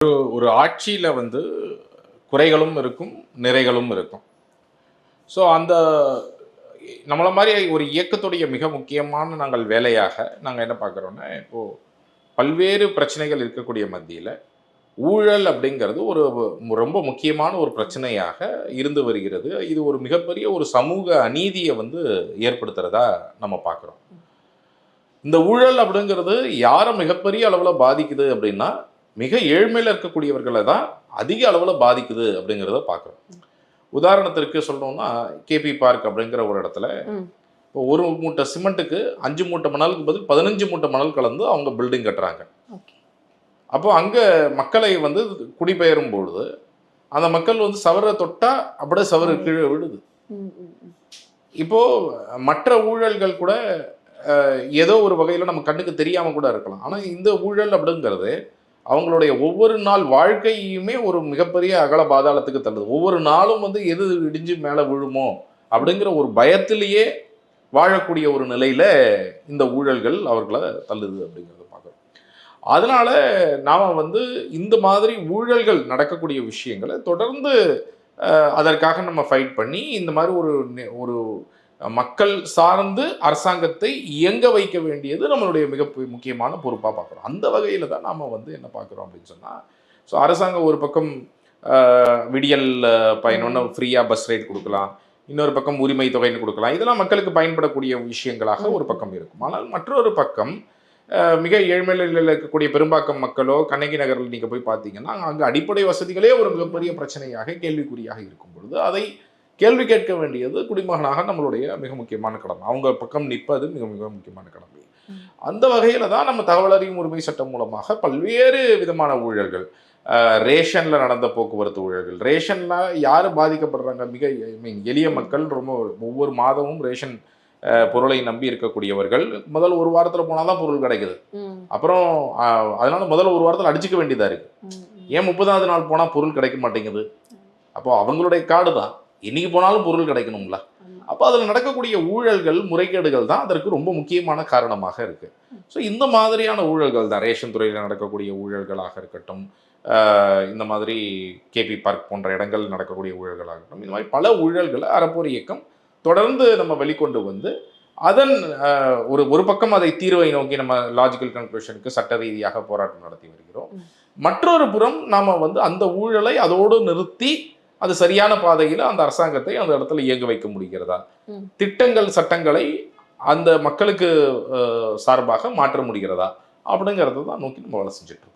ஒரு ஒரு ஆட்சியில் வந்து குறைகளும் இருக்கும் நிறைகளும் இருக்கும். ஸோ அந்த நம்மள மாதிரி ஒரு இயக்கத்துடைய மிக முக்கியமான நாங்கள் வேலையாக நாங்கள் என்ன பார்க்குறோன்னா இப்போது பல்வேறு பிரச்சனைகள் இருக்கக்கூடிய மத்தியில் ஊழல் அப்படிங்கிறது ஒரு ரொம்ப முக்கியமான ஒரு பிரச்சனையாக இருந்து வருகிறது. இது ஒரு மிகப்பெரிய ஒரு சமூக அநீதியை வந்து ஏற்படுத்துகிறதா நம்ம பார்க்குறோம். இந்த ஊழல் அப்படிங்கிறது யாரை மிகப்பெரிய அளவில் பாதிக்குது அப்படின்னா மிக ஏழ்மையில் இருக்கக்கூடியவர்களை தான் அதிக அளவில் பாதிக்குது அப்படிங்கிறத பார்க்குறோம். உதாரணத்திற்கு சொல்லணும்னா கேபி பார்க் அப்படிங்கிற ஒரு இடத்துல. இப்போ ஒரு மூட்டை சிமெண்ட்டுக்கு அஞ்சு மூட்டை மணலுக்கு பதில் பதினஞ்சு மூட்டை மணல் கலந்து அவங்க பில்டிங் கட்டுறாங்க. அப்போ அங்கே மக்களை வந்து குடிபெயரும் பொழுது அந்த மக்கள் வந்து சவரை தொட்டா அப்படியே சவறு கீழே விழுது. ம், ம், ம். இப்போ மற்ற ஊழல்கள் கூட ஏதோ ஒரு வகையில் நம்ம கண்ணுக்கு தெரியாம கூட இருக்கலாம். ஆனால் இந்த ஊழல் அப்படிங்கிறது அவங்களுடைய ஒவ்வொரு நாள் வாழ்க்கையுமே ஒரு மிகப்பெரிய அகல பாதாளத்துக்கு தள்ளுது. ஒவ்வொரு நாளும் வந்து எது இடிஞ்சு மேலே விழுமோ அப்படிங்கிற ஒரு பயத்திலேயே வாழக்கூடிய ஒரு நிலையில் இந்த ஊழல்கள் அவர்களை தள்ளுது அப்படிங்கிறத பார்க்குறோம். அதனால் நாம் வந்து இந்த மாதிரி ஊழல்கள் நடக்கக்கூடிய விஷயங்களை தொடர்ந்து அதற்காக நம்ம ஃபைட் பண்ணி இந்த மாதிரி ஒரு நெ- ஒரு மக்கள் சார்ந்து அரசாங்கத்தை இயங்க வைக்க வேண்டியது நம்மளுடைய மிக முக்கியமான பொறுப்பாக பார்க்குறோம். அந்த வகையில் தான் நாம் வந்து என்ன பார்க்குறோம் அப்படின்னு சொன்னால் ஸோ அரசாங்கம் ஒரு பக்கம் விடியல் பயணம்னு ஃப்ரீயாக பஸ் ரைட் கொடுக்கலாம். இன்னொரு பக்கம் உரிமை தொகைன்னு கொடுக்கலாம். இதெல்லாம் மக்களுக்கு பயன்படக்கூடிய விஷயங்களாக ஒரு பக்கம் இருக்கும். ஆனால் மற்றொரு பக்கம் மிக ஏழ்மையில் இருக்கக்கூடிய பெரும்பாக்கம் மக்களோ கண்ணகி நகரில் நீங்கள் போய் பார்த்தீங்கன்னா அங்கே அடிப்படை வசதிகளே ஒரு மிகப்பெரிய பிரச்சனையாக கேள்விக்குறியாக இருக்கும் பொழுது அதை கேள்வி கேட்க வேண்டியது குடிமகனாக நம்மளுடைய மிக முக்கியமான கடமை. அவங்க பக்கம் நிற்பது மிக மிக முக்கியமான கடமை. அந்த வகையில் தான் நம்ம தகவல் அறியும் உரிமை சட்டம் மூலமாக பல்வேறு விதமான ஊழல்கள் ரேஷன்ல நடந்த போக்குவரத்து ஊழல்கள் ரேஷன்ல யார் பாதிக்கப்படுறாங்க? மிக I mean, எளிய மக்கள் ரொம்ப ஒவ்வொரு மாதமும் ரேஷன் பொருளை நம்பி இருக்கக்கூடியவர்கள். முதல் ஒரு வாரத்தில் போனால் தான் பொருள் கிடைக்குது. அப்புறம் அதனால முதல் ஒரு வாரத்தில் அடிச்சுக்க வேண்டியதாக இருக்கு. ம், ம். ஏன் முப்பதாவது நாள் போனால் பொருள் கிடைக்க மாட்டேங்குது? அப்போ அவங்களுடைய கார்டு தான் என்னைக்கு போனாலும் பொருள் கிடைக்கணும்ல. அப்போ அதில் நடக்கக்கூடிய ஊழல்கள் முறைகேடுகள் தான் அதற்கு ரொம்ப முக்கியமான காரணமாக இருக்கு ஸோ இந்த மாதிரியான ஊழல்கள் தான் ரேஷன் துறையில் நடக்கக்கூடிய ஊழல்களாக இருக்கட்டும் இந்த மாதிரி கேபி பார்க் போன்ற இடங்கள் நடக்கக்கூடிய ஊழல்களாக இருக்கட்டும் இந்த மாதிரி பல ஊழல்களை அறப்போர் இயக்கம் தொடர்ந்து நம்ம வெளிக்கொண்டு வந்து அதன் ஒரு ஒரு பக்கம் அதை தீர்வை நோக்கி நம்ம லாஜிக்கல் கன்க்ளூஷனுக்கு சட்ட ரீதியாக போராட்டம் நடத்தி வருகிறோம். மற்றொரு புறம் நாம வந்து அந்த ஊழலை அதோடு நிறுத்தி அது சரியான பாதையில் அந்த அரசாங்கத்தை அந்த இடத்துல இயங்க வைக்க முடிகிறதா. திட்டங்கள் சட்டங்களை அந்த மக்களுக்கு சார்பாக மாற்ற முடிகிறதா? அப்படிங்கிறத தான் நோக்கி நம்ம வேலை செஞ்சுட்டு